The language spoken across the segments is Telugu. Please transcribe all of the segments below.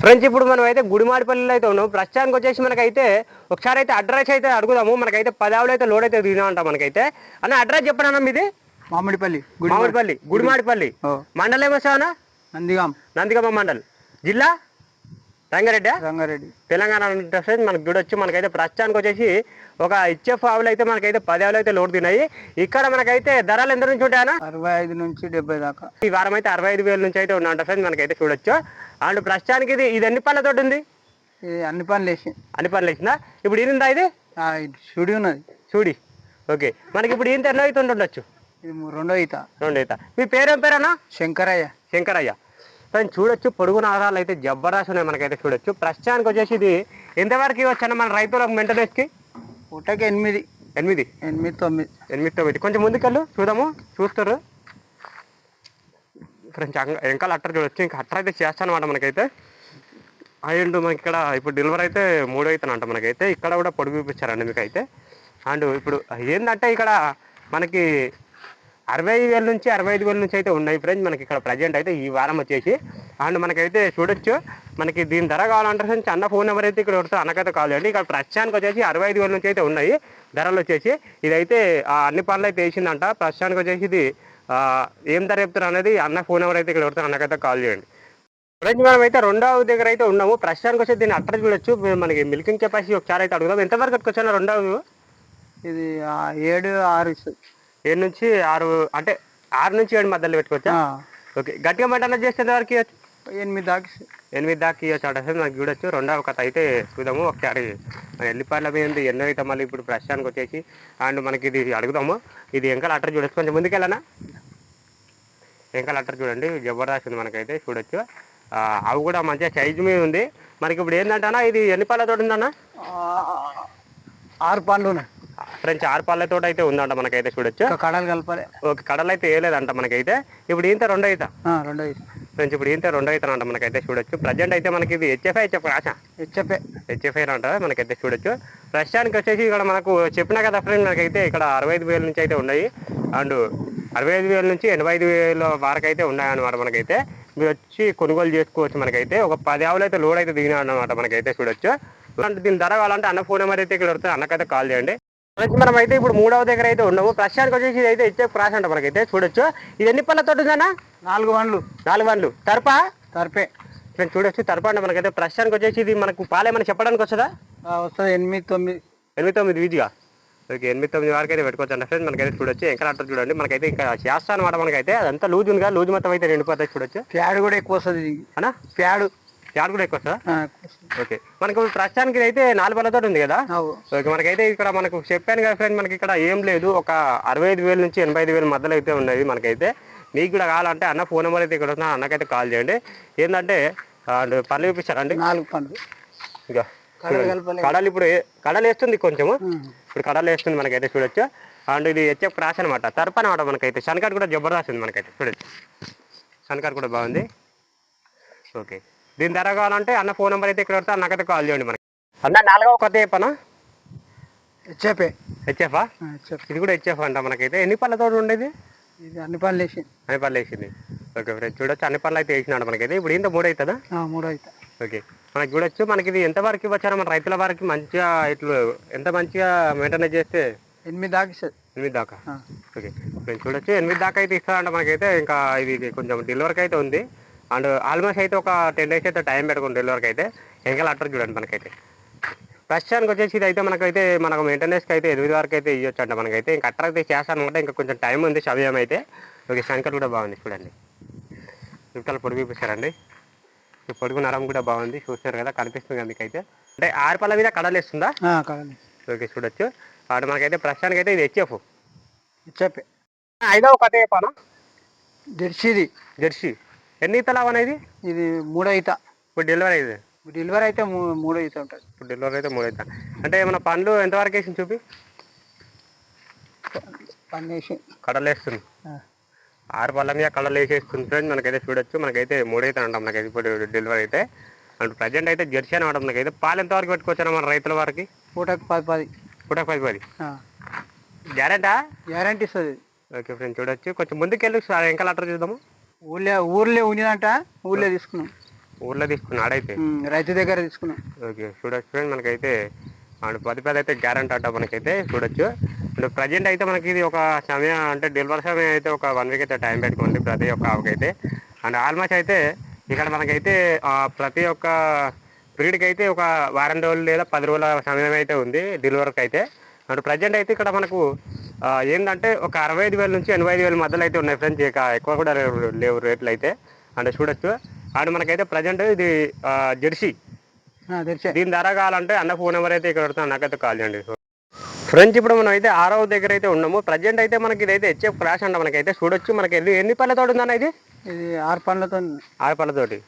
ఫ్రెండ్స్ ఇప్పుడు మనం అయితే గుడిమాడిపల్లిలో అయితే ఉన్నాం. ప్రస్తుతానికి వచ్చేసి మనకైతే ఒకసారి అయితే అడ్రస్ అయితే అడుగుదాము. మనకైతే పదావులు అయితే లోడ్ అయితే దిగినా ఉంటాం మనకైతే. అన్న అడ్రస్ చెప్పండి అన్న మీది? మామిడిపల్లి మామిడిపల్లి గుడిమాడిపల్లి. మండలం ఏమొస్తావన్నా నందిగాం. నందిగమ్మ మండల్. జిల్లా? రంగారెడ్డి? రంగారెడ్డి. తెలంగాణ ఫ్రెండ్స్ మనకు చూడొచ్చు మనకైతే ప్రస్తుతానికి వచ్చేసి ఒక ఇచ్చెఫ్ ఆవులు అయితే మనకైతే పది ఆవులు అయితే లోడ్ తిన్నాయి. ఇక్కడ మనకైతే ధరలు ఎంత నుంచి ఉంటాయన్నా? అరవై ఐదు నుంచి డెబ్బై దాకా. ఈ వారం అయితే అరవై ఐదు వేల నుంచి అయితే ఉన్నాయంట ఫ్రెండ్స్ మనకైతే చూడొచ్చు. అండ్ ప్రస్తుతానికి ఇది ఇది ఎన్ని పళ్ళతోటి ఉంది? అన్ని పనులు వేసి. అన్ని పనులు వేసిందా? ఇప్పుడు ఈనిందా ఇది? సుడి ఉన్నది. చూడి ఓకే. మనకి ఇప్పుడు ఈంత ఎన్నో అయితే ఉండొచ్చు రెండో ఈత. రెండు అయితే మీ పేరేం పేరన్నా? శంకరయ్య. శంకరయ్య. ఫ్రెండ్స్ చూడొచ్చు. పొడుగు నారాలు అయితే జబ్బరాసి ఉన్నాయి మనకైతే చూడొచ్చు. ప్రస్తుతానికి వచ్చేసి ఇది ఎంతవరకు ఇవ్వచ్చు మన రైతులకు మెయింటెనెన్స్కి పుట్టకి ఎనిమిది. ఎనిమిది? ఎనిమిది తొమ్మిది. ఎనిమిది తొమ్మిది. కొంచెం ముందుకెళ్ళు చూద్దాము చూస్తారు ఫ్రెండ్స్ వెనకాల అట్టర్ చూడొచ్చు. ఇంకా అట్టర్ అయితే చేస్తానమాట మనకైతే. అండ్ మనకి ఇక్కడ ఇప్పుడు డెలివరీ అయితే మూడు అవుతానంట మనకైతే. ఇక్కడ కూడా పొడుగు చూపించారండి మీకు అయితే అండ్ ఇప్పుడు ఏంటంటే ఇక్కడ మనకి అరవై వేల నుంచి అరవై ఐదు వేల నుంచి అయితే ఉన్నాయి ఫ్రెండ్స్ మనకి ఇక్కడ ప్రజెంట్ అయితే ఈ వారం వచ్చేసి. అండ్ మనకైతే చూడొచ్చు. మనకి దీని ధర కావాలంటే అన్న ఫోన్ నెంబర్ అయితే ఇక్కడ కొడితే అన్నకైతే కాల్ చేయండి ఇక్కడ ప్రస్తుతానికి వచ్చేసి అరవై ఐదు వేల నుంచి అయితే ఉన్నాయి ధరలు వచ్చేసి. ఇదైతే ఆ అన్ని పనులు అయితే వేసిందంట. ప్రస్తుతానికి వచ్చేసి ఇది ఏం ధర చెప్తారు అనేది అన్న ఫోన్ నెంబర్ అయితే ఇక్కడ కొడితే అన్నకైతే కాల్ చేయండి ఫ్రెండ్స్ మనం అయితే రెండవ దగ్గర అయితే ఉన్నాము. ప్రస్తుతానికి వచ్చి దీన్ని అట్ట చూడొచ్చు. మనకి మిల్కింగ్ కెపాసిటీ ఒకసారి అయితే అడుగుదాం. ఎంతవరకు వచ్చాను రెండవ? ఇది ఏడు ఆరు ఏడు నుంచి ఆరు అంటే ఆరు నుంచి ఏడు మధ్యలో పెట్టుకోవచ్చా? ఓకే గట్టిగా మటన్ చేస్తే ఎంతవరకు ఇవ్వచ్చు ఎనిమిది దాకా. ఎనిమిది దాకా ఇవ్వచ్చు అంటే. మనకి చూడొచ్చు. రెండవ కథ అయితే చూద్దాము ఒకసారి మన ఎల్లిపాయల మీద ఉంది ఎన్నో అయితే మళ్ళీ ఇప్పుడు ప్రస్తుతానికి వచ్చేసి. అండ్ మనకి ఇది అడుగుదాము. ఇది ఎంకల్ అట్టర్ చూడొచ్చు. కొంచెం ముందుకెళ్ళనా ఎంకల్ అట్టర్ చూడండి. జబర్దస్త్ ఉంది మనకైతే చూడొచ్చు. అవి కూడా మంచిగా సైజు మీద ఉంది. మనకి ఇప్పుడు ఏంటంటే ఇది ఎన్ని ఉందన్న? ఆ, ఆరు పండ్లు ఉన్నాయి. ఫ్రెండ్స్ ఆరు పళ్ళతో అయితే ఉందంట మనకైతే చూడొచ్చు. కడలు కలపాలి. ఓకే కడలు అయితే వేయలేదంట మనకైతే. ఇప్పుడు ఇంత రెండు ఆ, రెండో ఈత ఫ్రెండ్స్ ఇప్పుడు ఇంత రెండు అవుతానంట మనకైతే చూడొచ్చు. ప్రజెంట్ అయితే మనకి ఇది హెచ్ఎఫ్ఐ హెచ్ఎఫ్ ఆశ హెచ్ఎఫ్ఏ హెచ్ఎఫ్ఐ అంట మనకైతే చూడొచ్చు. ప్రస్తుతానికి వచ్చేసి ఇక్కడ మనకు చెప్పినా కదా ఫ్రెండ్ మనకైతే ఇక్కడ అరవై ఐదు వేల నుంచి అయితే ఉన్నాయి. అండ్ అరవై ఐదు వేల నుంచి ఎనభై ఐదు వేల వరకు అయితే ఉన్నాయన్నమాట మనకైతే. మీరు వచ్చి కొనుగోలు చేసుకోవచ్చు మనకైతే. ఒక పది ఆవులు అయితే లోడ్ అయితే దిగినా అన్నమాట మనకైతే చూడొచ్చు. అంటే దీని ధర కావాలంటే అన్న ఫోన్ నెంబర్ అయితే ఇక్కడ వస్తుంది అన్నకైతే కాల్ చేయండి. ఫ్రెండ్స్ మనం అయితే ఇప్పుడు మూడవ దగ్గర అయితే ఉన్నాము ప్రస్తుతానికి వచ్చేసి ఇది అయితే హెచ్ఎఫ్ క్రాస్ అంట మనకైతే. చూడొచ్చు. ఇది ఎన్ని పళ్ళతో ఉందన్నా? నాలుగు పండ్లు. నాలుగు వందలు తరపా? తరపే. ఫ్రెండ్స్ చూడొచ్చు. తరపా అంటే మనకైతే. ప్రస్తుతానికి వచ్చేసి ఇది మనకు పాలేమని చెప్పడానికి వస్తుందా? వస్తుంది. ఎనిమిది తొమ్మిది. ఎనిమిది తొమ్మిది ఈజీగా ఓకే ఎనిమిది తొమ్మిది వరకు అయితే పెట్టుకోవచ్చు అండి ఫ్రెండ్స్ మనకైతే చూడొచ్చు. ఇంకా అట్లా చూడండి. మనకైతే ఇంకా చేస్తా అనమాట మనకైతే. అదంతా లూజ్ ఉందిగా లూజ్ మొత్తం అయితే నిండిపోతాయి. చూడొచ్చు. ప్యాడ్ కూడా ఎక్కువ వస్తుంది అనా ప్యాడ్. యాడ్ కూడా ఎక్కువ వస్తుంది. ఓకే. మనకు ఇప్పుడు ప్రస్తుతానికి అయితే నాలుగు పళ్ళతో ఉంది కదా. ఓకే మనకైతే ఇక్కడ మనకు చెప్పాను కదా ఫ్రెండ్ మనకి ఇక్కడ ఏం లేదు. ఒక అరవై ఐదు వేల నుంచి ఎనభై ఐదు వేల మధ్యలో అయితే ఉన్నది మనకైతే. మీకు కూడా కావాలంటే అన్న ఫోన్ నెంబర్ అయితే ఇక్కడ వస్తున్నా అన్నకైతే కాల్ చేయండి. ఏంటంటే అండ్ పళ్ళు చూపిస్తారండి. నాలుగు పండ్లు ఇక కడలు ఇప్పుడు కడలు వేస్తుంది కొంచెము. ఇప్పుడు కడలు వేస్తుంది మనకైతే చూడొచ్చు. అండ్ ఇది హెచ్ఎఫ్ క్రాస్ అనమాట తరపు అనమాట మనకైతే. శనకార్ కూడా జబర్దస్త్ ఉంది మనకైతే. చూడొచ్చు శనకార్ కూడా బాగుంది. ఓకే. దీని ధర కావాలంటే అన్న ఫోన్ నెంబర్ అయితే ఇక్కడ వస్తే అన్నకైతే కాల్ చేయండి మనకి. అన్న నాలుగవ కొత్త చెప్పనా? హెచ్ఎఫ్ఏ. హెచ్ఎఫా ఇది కూడా హెచ్ఎఫ్ అంట మనకైతే. ఎన్ని పళ్ళతో ఉండేది? ఇది అన్ని పనులు వేసి అన్ని పళ్ళు వేసింది. ఓకే ఫ్రెండ్ చూడొచ్చు. అన్ని పళ్ళు అయితే వేసినాడు మనకైతే. ఇప్పుడు ఇంత మూడు అవుతుందా? ఆ, మూడో ఈత ఓకే. మనకి చూడొచ్చు. మనకి ఇది ఎంత వరకు ఇవ్వచ్చారో? మన రైతుల వారికి మంచిగా ఇట్లు ఎంత మంచిగా మెయింటైన్ చేస్తే? ఎనిమిది దాకా ఇస్తుంది. ఎనిమిది దాకా? ఆ. ఓకే. నేను చూడొచ్చు. ఎనిమిది దాకా అయితే ఇస్తారంట మనకైతే. ఇంకా ఇది ఇది కొంచెం డెలివరీకి అయితే ఉంది. అండ్ ఆల్మోస్ట్ అయితే ఒక టెన్ డేస్ అయితే టైం పెట్టుకుని డెలివరీకి అయితే. ఇంకా అట్టర్ చూడండి మనకైతే. ప్రస్తుతానికి వచ్చేసి ఇది అయితే మనకైతే మనకు మెయింటెనెన్స్కి అయితే ఎనిమిది వరకు అయితే ఇవ్వచ్చు అంట మనకైతే. ఇంకా అట్టర్ అయితే చేస్తాను అనమాట ఇంకా కొంచెం టైం ఉంది సమయం అయితే. ఓకే శంకర్ కూడా బాగుంది చూడండి. చుట్టాలు పొడుగు చూపిస్తారండి. ఈ పొడుగు నరం కూడా బాగుంది. చూస్తున్నారు కదా కనిపిస్తుంది కదా మీకైతే. అంటే ఆరు పళ్ళ మీద కడలేస్తుందా ఓకే చూడొచ్చు. అటు మనకైతే ప్రస్తుతానికి అయితే ఇది హెచ్ఎఫ్. హెచ్ఎఫ్ఏ ఐదవ కథ చెప్పానా? జెర్సీది. జెర్సీ. ఎన్ని ఇతలు అనేది? ఇది మూడో ఈత. ఇప్పుడు డెలివరీ అయింది డెలివరీ అయితే మూడో ఈత ఉంటుంది. ఇప్పుడు డెలివరీ అయితే మూడు అవుతా అంటే మన పండ్లు ఎంతవరకు వేసింది చూపి? పని వేసి. కడలు వేస్తుంది. ఆ. ఆరు పళ్ళ మీద కడలు వేసేస్తుంది ఫ్రెండ్ మనకైతే చూడొచ్చు. మనకైతే మూడు అయితే అంటాం మనకైతే ఇప్పుడు డెలివరీ అయితే. అండ్ ప్రజెంట్ అయితే జెర్సీ అనమాట మనకైతే. పాలు ఎంతవరకు పెట్టుకోవచ్చు మన రైతుల వారికి? పూటకు పది పది. కూడా పది పది. గ్యారెంటా గ్యారంటీ ఇస్తుంది. ఓకే ఫ్రెండ్ చూడొచ్చు. కొంచెం ముందుకెళ్ళి ఇంకా లెటర్ చూద్దాము. ఊళ్ళో ఊర్లే ఉన్నదంట ఊళ్ళో తీసుకున్నాం. ఊర్లో తీసుకున్న ఆడైతే. ఉమ్, రైతు దగ్గర తీసుకున్నాం. ఓకే చూడొచ్చు ఫ్రెండ్ మనకైతే అండ్ పది అయితే గ్యారంటీ అంట మనకైతే చూడొచ్చు. అండ్ ప్రజెంట్ అయితే మనకి ఇది ఒక సమయం అంటే డెలివరీ సమయం అయితే ఒక వన్ వీక్ అయితే టైం పెట్టుకోండి ప్రతి ఒక్క ఆవుకైతే. అండ్ ఆల్మోస్ట్ అయితే ఇక్కడ మనకైతే ప్రతి ఒక్క బ్రీడ్కి అయితే ఒక వారం రోజులు లేదా పది రోజుల సమయం అయితే ఉంది డెలివరీకి అయితే. అండ్ ప్రజెంట్ అయితే ఇక్కడ మనకు ఏంటంటే ఒక అరవై ఐదు వేల నుంచి ఎనభై ఐదు వేల మధ్యలో అయితే ఉన్నాయి ఫ్రెండ్స్ ఇక ఎక్కువ కూడా లేవు లేవు రేట్లు అయితే. అండ్ చూడొచ్చు. అండ్ మనకైతే ప్రజెంట్ ఇది జెర్సీ. దీని ధర కావాలంటే అన్న ఫోన్ నెంబర్ అయితే ఇక్కడ పెడతాను. నాకైతే కాల్ చేయండి. ఫ్రెండ్స్ ఇప్పుడు మనం అయితే ఆరో దగ్గర అయితే ఉన్నాము. ప్రజెంట్ అయితే మనకి ఇదైతే హెచ్ఎఫ్ క్రాష్ అంట మనకైతే చూడొచ్చు. మనకి ఎన్ని పళ్ళతో ఉందన్న ఇది? ఇది ఆరు పండ్లతో ఆరు పళ్ళతోటి.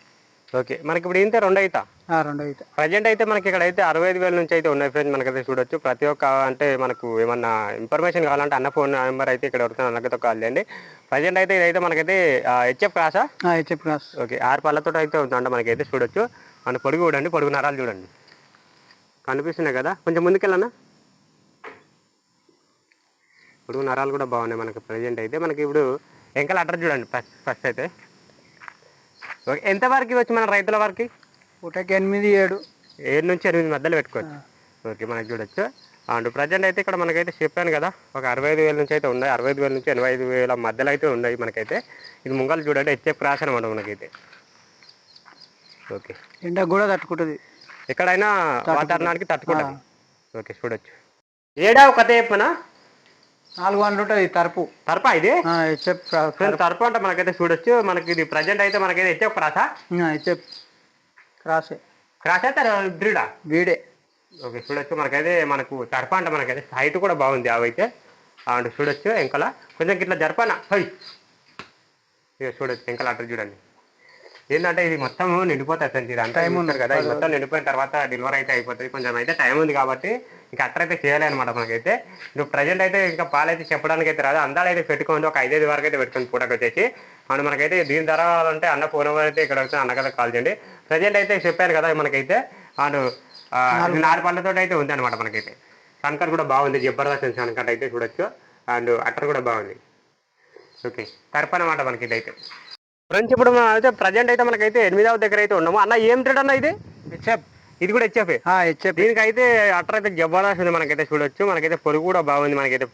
ఓకే. మనకి ఇప్పుడు ఇంతే రెండు అవుతా ఆ, రెండో అయితే ప్రజెంట్ అయితే మనకి ఇక్కడ అయితే అరవై ఐదు వేల నుంచి అయితే ఉన్నాయి ఫ్రెండ్స్. మనకైతే చూడొచ్చు. ప్రతి ఒక్క అంటే మనకు ఏమన్నా ఇన్ఫర్మేషన్ కావాలంటే అన్న ఫోన్ నెంబర్ అయితే ఇక్కడ దొరుకుతుంది అన్నకైతే కాల్ చేయండి. ప్రజెంట్ అయితే ఇదైతే మనకైతే హెచ్ఎఫ్ క్రాసా? HF class okay. ఆరు పళ్ళతో అయితే ఉందంట మనకైతే చూడొచ్చు. మన పొడుగు చూడండి పొడుగు నరాలు చూడండి. కనిపిస్తున్నాయి కదా? కొంచెం ముందుకెళ్ళన్నా పొడుగు నరాలు కూడా బాగున్నాయి మనకి ప్రజెంట్ అయితే మనకి ఇప్పుడు ఎంకల అడ్రస్ చూడండి ఫస్ట్ ఫస్ట్ అయితే. ఎంత వరకు ఇవ్వచ్చు మన రైతుల వరకు? పూటకి ఎనిమిది ఏడు. ఏడు నుంచి ఎనిమిది మధ్యలో పెట్టుకోవచ్చు. ఓకే మనకి చూడొచ్చు. అండ్ ప్రజెంట్ అయితే ఇక్కడ మనకైతే చెప్పాను కదా ఒక అరవై ఐదు వేల నుంచి అయితే ఉన్నాయి. అరవై ఐదు వేల నుంచి ఎనభై ఐదు వేల మధ్యలో అయితే ఉన్నాయి మనకైతే. ఇది ముంగలు చూడండి హెచ్ఎఫ్ క్రాస్ అనమాట మనకైతే. ఓకే. ఎండ కూడా తట్టుకుంటుంది. ఎక్కడైనా వాతావరణానికి తట్టుకుంటుంది. ఓకే చూడొచ్చు. ఏడా ఒక చెప్పనా? నాలుగు వందలు ఉంటుంది తరపు. తర్పా ఇది? ఫ్రెండ్ తర్పా అంటే మనకైతే చూడొచ్చు. మనకి ఇది ప్రజెంట్ అయితే మనకైతే హెచ్ఎఫ్ క్రాసా హెచ్ఎఫ్ క్రాసే క్రాస్ బ్రీడా? వీడే ఓకే చూడొచ్చు. మనకైతే మనకు తర్ప అంటే మనకైతే హైట్ కూడా బాగుంది అవైతే అండ్ చూడొచ్చు ఎంకల. కొంచెం ఇట్లా జరపనా? హై. ఇక చూడొచ్చు ఎంకల అట్లా చూడండి. ఏంటంటే ఇది మొత్తం నిండిపోతుంది ఫ్రెండ్స్. ఇది అంతా Time ఉంది. కదా. ఇది మొత్తం నిండిపోయిన తర్వాత డెలివరీ అయితే అయిపోతుంది. కొంచెం అయితే టైం ఉంది కాబట్టి ఇంకా అట్లా చేయాలన్నమాట చేయాలి అనమాట మనకైతే. ఇప్పుడు ప్రజెంట్ అయితే ఇంకా పాలైతే చెప్పడానికి అయితే రాదు. అందాలు అయితే పెట్టుకోండి ఒక ఐదైదు వరకు అయితే పెట్టుకోండి పూటకు వచ్చేసి అండ్ మనకైతే దీని ధర అంటే అన్న ఫోన్ నెంబర్ అయితే ఇక్కడ వచ్చిన అన్న కాల్ చేయండి. ప్రజెంట్ అయితే చెప్పారు కదా మనకైతే అండ్ నాలుగు పళ్ళతో అయితే ఉంది అనమాట మనకైతే. సన్కట్ కూడా బాగుంది జబర్దస్త్ ఉంది అయితే చూడొచ్చు. అండ్ అట్టర్ కూడా బాగుంది. ఓకే కరపనమాట మనకి ఇదైతే ఫ్రెండ్స్ ఇప్పుడు మనం అయితే ప్రజెంట్ అయితే మనకైతే ఎనిమిదవ దగ్గర అయితే ఉన్నాము. అన్న ఏం ట్రేడ్ అన్న ఇది? హెచ్ఎఫ్ ఇది కూడా హెచ్ఎఫ్ హెచ్ఎఫ్ దీనికైతే అట్టర్ అయితే జబర్దస్త్ ఉంది మనకైతే చూడొచ్చు. మనకైతే పొరుగు కూడా బాగుంది మనకైతే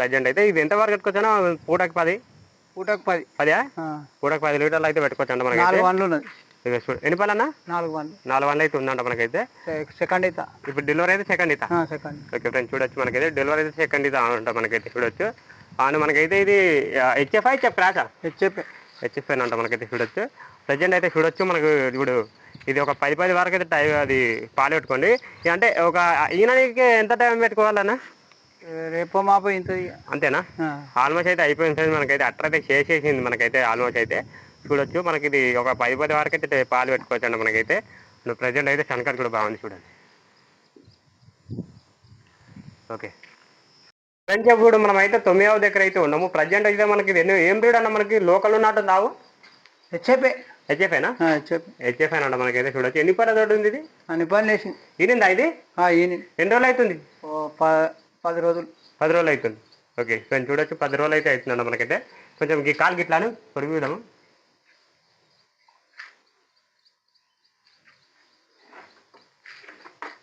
ప్రజెంట్ అయితే. ఇది ఎంత వరకు పెట్టుకోవచ్చా పూటకి పది? పూటకు పది. పదా పూటకి పది లీటర్లు అయితే పెట్టుకోవచ్చు అంట మనకైతే. నాలుగు ఉన్నది. చూడు. ఎన్ని పళ్ళన్నా? నాలుగు వందలు నాలుగు వందలు అయితే ఉందంట మనకైతే. సెకండ్ అయితే ఇప్పుడు డెలివరీ అయితే సెకండ్ ఇతా. సెకండ్ ఓకే ఫ్రెండ్స్ చూడొచ్చు మనకైతే. డెలివరీ అయితే సెకండ్ ఇది అంట మనకైతే. చూడొచ్చు. అండ్ మనకైతే ఇది హెచ్ఎఫ్ హెచ్ఎఫ్ క్రాసా? హెచ్ఎఫ్ హెచ్ఎఫ్ అంట మనకైతే చూడొచ్చు. ప్రజెంట్ అయితే చూడొచ్చు మనకు ఇప్పుడు ఇది ఒక పది పది వరకు అయితే టైం అది పాలు పెట్టుకోండి. అంటే ఒక ఈయనకి ఎంత టైం పెట్టుకోవాలన్నా? రేపో మాపో ఇంత అంతేనా? ఆల్మోస్ట్ అయితే అయిపోయింది మనకైతే అట్ర అయితే చేసేసింది మనకైతే ఆల్మోస్ట్ అయితే. చూడొచ్చు మనకి ఇది ఒక పది పది వరకు అయితే పాలు పెట్టుకోవచ్చు అండి మనకైతే. ప్రజెంట్ అయితే శనకర్ కూడా బాగుంది చూడండి. ఓకే. ఫ్రెండ్స్ ఇప్పుడు మనం అయితే తొమ్మిదవ దగ్గర అయితే ఉన్నాము. ప్రజెంట్ అయితే మనకి ఎన్ని ఏం బ్రీడ్ అన్న మనకి? లోకల్ ఉన్నట్టు రావు హెచ్ఎఫే హెచ్ఎఫ్ఏనా హెచ్ఎఫ్ హెచ్ఎఫ్ అంట మనకైతే చూడొచ్చు. ఎన్ని పళ్ళ తోటి ఉంది ఇది అని పని వేసింది ఈనిందా ఇది? ఎన్ని రోజులు అవుతుంది పది రోజులు. పది రోజులు అవుతుంది ఓకే ఫ్రెండ్ చూడొచ్చు. పది రోజులు అయితే అవుతుందండి మనకైతే. కొంచెం ఈ కాలు గిట్లాను పొరుగు విడము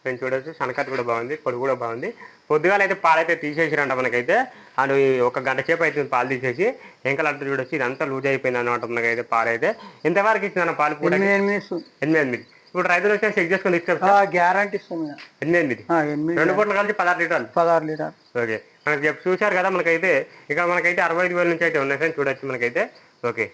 ఫ్రెండ్ చూడొచ్చు. సనకట్ కూడా బాగుంది. పొడుగు కూడా బాగుంది. పొద్దుగాల అయితే పాలు అయితే తీసేసిరంట మనకైతే. అండ్ ఈ ఒక గంట సేపు అవుతుంది పాలు తీసేసి. ఎంకలు అంటే చూడొచ్చు ఇదంతా లూజ్ అయిపోయింది అనమాట మనకైతే పాలు అయితే ఎంతవరకు ఇచ్చిందన్న పాలు పూట ఎనిమిది ఇప్పుడు రైతులు వచ్చి చెక్ చేసుకొని ఇచ్చారు గ్యారంటీ ఎనిమిది ఎనిమిది. ఎనిమిది రెండు పూటలు కలిసి పదహారు లీటర్లు. పదహారు లీటర్ ఓకే. మనకి చూశారు కదా మనకైతే. ఇక్కడ మనకైతే అరవై ఐదు వేల నుంచి అయితే ఉన్నాయి ఫ్రెండ్స్ చూడొచ్చు మనకైతే. ఓకే.